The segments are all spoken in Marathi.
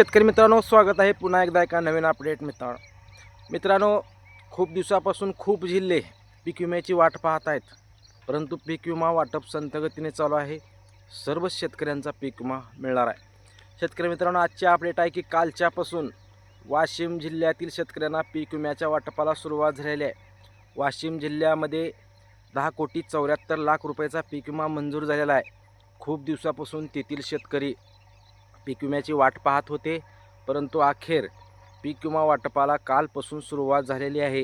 शेतकरी मित्रांनो स्वागत आहे पुन्हा एकदा एका नवीन अपडेट मित्रांनो. मित्रांनो खूप दिवसापासून खूप जिल्हे पीक विम्याची वाट पाहत आहेत. परंतु पीक विमा वाटप संथगतीने चालू आहे. सर्व शेतकऱ्यांचा पीक विमा मिळणार आहे. शेतकरी मित्रांनो आजची अपडेट आहे की कालच्यापासून वाशिम जिल्ह्यातील शेतकऱ्यांना पीक विम्याच्या वाटपाला सुरुवात झालेली आहे. वाशिम जिल्ह्यामध्ये दहा कोटी चौऱ्याहत्तर लाख रुपयाचा पीक विमा मंजूर झालेला आहे. खूप दिवसापासून तेथील शेतकरी पीक विम्याची वाट पाहत होते परंतु अखेर पीक विमा वाटपाला कालपासून सुरुवात झालेली आहे.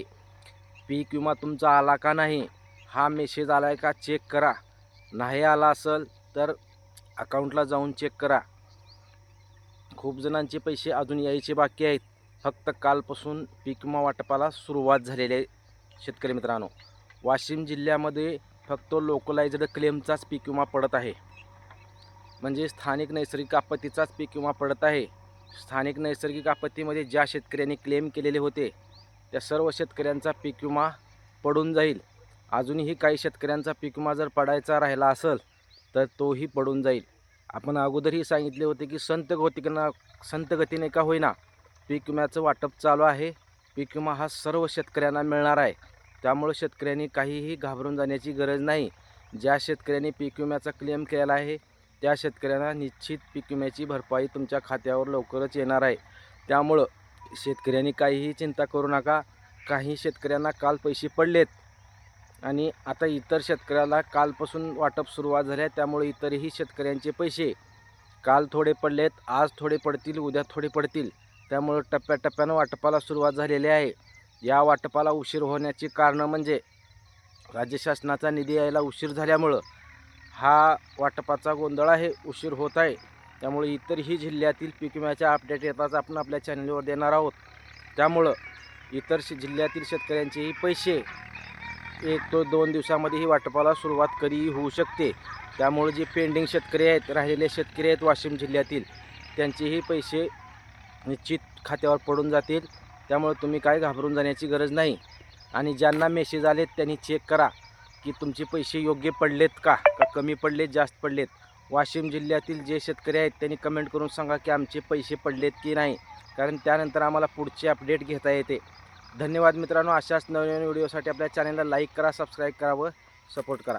पीक विमा तुमचा आला का नाही हा मेसेज आला आहे का चेक करा. नाही आला असेल तर अकाउंटला जाऊन चेक करा. खूप जणांचे पैसे अजून यायचे बाकी आहेत. फक्त कालपासून पीक विमा वाटपाला सुरुवात झालेली आहे शेतकरी मित्रांनो. वाशिम जिल्ह्यामध्ये फक्त लोकलाइज्ड क्लेमचाच पीक विमा पडत आहे. म्हणजे स्थानिक नैसर्गिक आपत्तीचाच पीक विमा पडत आहे. स्थानिक नैसर्गिक आपत्तीमध्ये ज्या शेतकऱ्यांनी क्लेम केलेले होते त्या सर्व शेतकऱ्यांचा पीक विमा पडून जाईल. अजूनही काही शेतकऱ्यांचा पीक विमा जर पडायचा राहिला असेल तर तोही पडून जाईल. आपण अगोदरही सांगितले होते की संत गतीनं संत गतीने का होईना पीक विम्याचं वाटप चालू आहे. पीक विमा हा सर्व शेतकऱ्यांना मिळणार आहे. त्यामुळे शेतकऱ्यांनी काहीही घाबरून जाण्याची गरज नाही. ज्या शेतकऱ्यांनी पीक विम्याचा क्लेम केलेला आहे त्या शेतकऱ्यांना निश्चित पीक विम्याची भरपाई तुमच्या खात्यावर लवकरच येणार आहे. त्यामुळं शेतकऱ्यांनी काहीही चिंता करू नका. काही शेतकऱ्यांना काल पैसे पडलेत. आणि आता इतर शेतकऱ्याला कालपासून वाटप सुरुवात झाली आहे. त्यामुळे इतरही शेतकऱ्यांचे पैसे काल थोडे पडलेत. आज थोडे पडतील उद्या थोडे पडतील. त्यामुळं टप्प्याटप्प्यानं वाटपाला सुरुवात झालेली आहे. या वाटपाला उशीर होण्याची कारणं म्हणजे राज्य शासनाचा निधी यायला उशीर झाल्यामुळं हा वाटपाचा गोंधळ आहे उशीर होत आहे. त्यामुळे इतरही जिल्ह्यातील पीक विम्याच्या अपडेट येताच आपण आपल्या चॅनलवर देणार आहोत. त्यामुळं इतर शे जिल्ह्यातील शेतकऱ्यांचेही पैसे एक तो दोन दिवसामध्ये ही वाटपाला सुरुवात कधीही होऊ शकते. त्यामुळे जे पेंडिंग शेतकरी आहेत राहिलेले शेतकरी आहेत वाशिम जिल्ह्यातील त्यांचेही पैसे निश्चित खात्यावर पडून जातील. त्यामुळे तुम्ही काय घाबरून जाण्याची गरज नाही. आणि ज्यांना मेसेज आलेत त्यांनी चेक करा. की तुमचे पैसे योग्य पडलेत का? का कमी पडलेत जास्त पडलेत? वाशिम जिल्ह्यातील जे शेतकरी आहेत त्यांनी कमेंट करून सांगा की आमचे पैसे पडलेत की नाही? कारण त्यानंतर आम्हाला पुढचे अपडेट घेता येते. धन्यवाद मित्रांनो. अशाच नवीन नवीन व्हिडिओसाठी आपल्या चॅनलला लाईक करा सबस्क्राईब करा व सपोर्ट करा.